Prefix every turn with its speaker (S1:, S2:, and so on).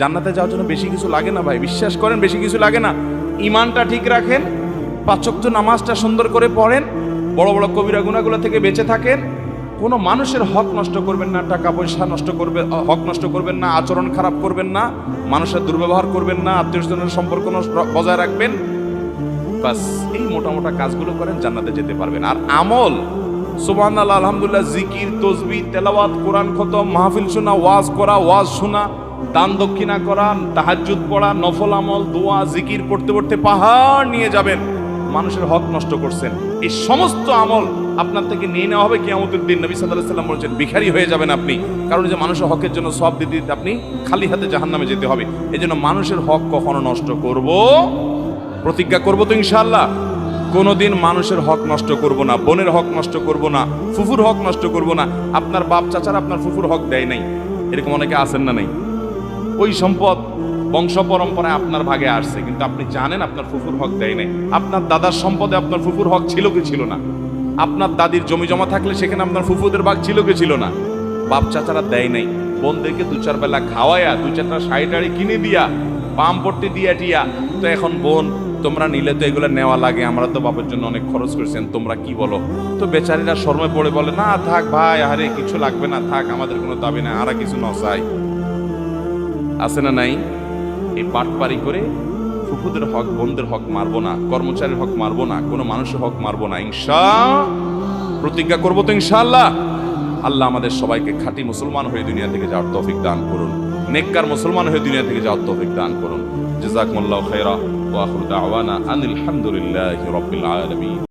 S1: জান্নাতে যাওয়ার জন্য বেশি কিছু লাগে না ভাই। বিশ্বাস করেন, বেশি কিছু লাগে না। ইমানটা ঠিক রাখেন পাঁচক্ত নামাজটা সুন্দর করে পড়েন, বড় বড় কবিরা গুণাগুলো থেকে বেঁচে থাকেন। কোনো মানুষের হক নষ্ট করবেন না, টাকা পয়সা নষ্ট করবে হক নষ্ট করবেন না, আচরণ খারাপ করবেন না, মানুষের দুর্ব্যবহার করবেন না আত্মীয় স্বজনের সম্পর্ক বজায় রাখবেন। বাস, এই মোটা মোটা কাজগুলো করেন, জান্নাতে যেতে পারবেন। আর আমল আল্লাহ আলহামদুলিল্লাহ, জিকির তসবি তেলাওয়াত, কোরআন খতম, মাহফিল শোনা, ওয়াজ করা, ওয়াজ শোনা দান দক্ষিণা করা, তাহাজ্জুদ পড়া, নফল আমল, দোয়া, জিকির পড়তে পড়তে পাহাড় নিয়ে যাবেন। মানুষের হক নষ্ট করছেন। এই সমস্ত আমল আপনার থেকে নিয়ে নেওয়া হবে কিয়ামতের দিন। নবী আলাইহি সাল্লাম বলছেন, ভিখারি হয়ে যাবেন আপনি। কারণ যে মানুষের হকের জন্য সব দিতে দিতে আপনি খালি হাতে জাহান্নামে যেতে হবে। এই জন্য মানুষের হক কখনো নষ্ট করব, প্রতিজ্ঞা করব তো ইনশাল্লাহ কোনোদিন মানুষের হক নষ্ট করব না, বোনের হক নষ্ট করব না, ফুফুর হক নষ্ট করব না। আপনার বাপ চাচার আপনার ফুফুর হক দেয় নাই। এরকম অনেকে আছেন না নাই? ওই সম্পদ বংশ পরম্পরায় আপনার ভাগে আসছে, কিন্তু আপনি জানেন আপনার ফুফুর হক দেয় নাই। আপনার দাদার সম্পদে আপনার ফুফুর হক ছিল কি ছিল না? আপনার দাদির জমি জমা থাকলে সেখানে আপনার ফুফুদের ভাগ ছিল কি ছিল না? বাপ চাচারা দেয় নাই। বোনদেরকে দু চার বেলা খাওয়ায়া, দু চারটা শাড়ি কিনে দিয়া পাম পট্টি দিয়া টিয়া, তো এখন বোন, তোমরা নিলে তো এগুলো নেওয়া লাগে, আমরা তো বাপের জন্য অনেক খরচ করেছেন তোমরা কি বলো? তো বেচারিরা শর্মে পড়ে বলে, না, থাক ভাই আরে কিছু লাগবে না, থাক, আমাদের কোনো দাবি না আর কিছু নসাই আছে না নাই? এই পাটপারি করে ফুফুদের হক, বোনদের হক মারবো না, কর্মচারীর হক মারবো না, কোনো মানুষের হক মারবো না, ইনশা, প্রতিজ্ঞা করব তো ইনশাআল্লাহ। আল্লাহ আমাদের সবাইকে খাঁটি মুসলমান হয়ে দুনিয়া থেকে যাওয়ার তৌফিক দান করুন। নেককার মুসলমান হয়ে দুনিয়া থেকে যাওয়ার তৌফিক দান করুন। জাযাকুমুল্লাহু খাইরা ওয়া আখিরু দাওয়ানা আনিল হামদুলিল্লাহি রাব্বিল আলামিন।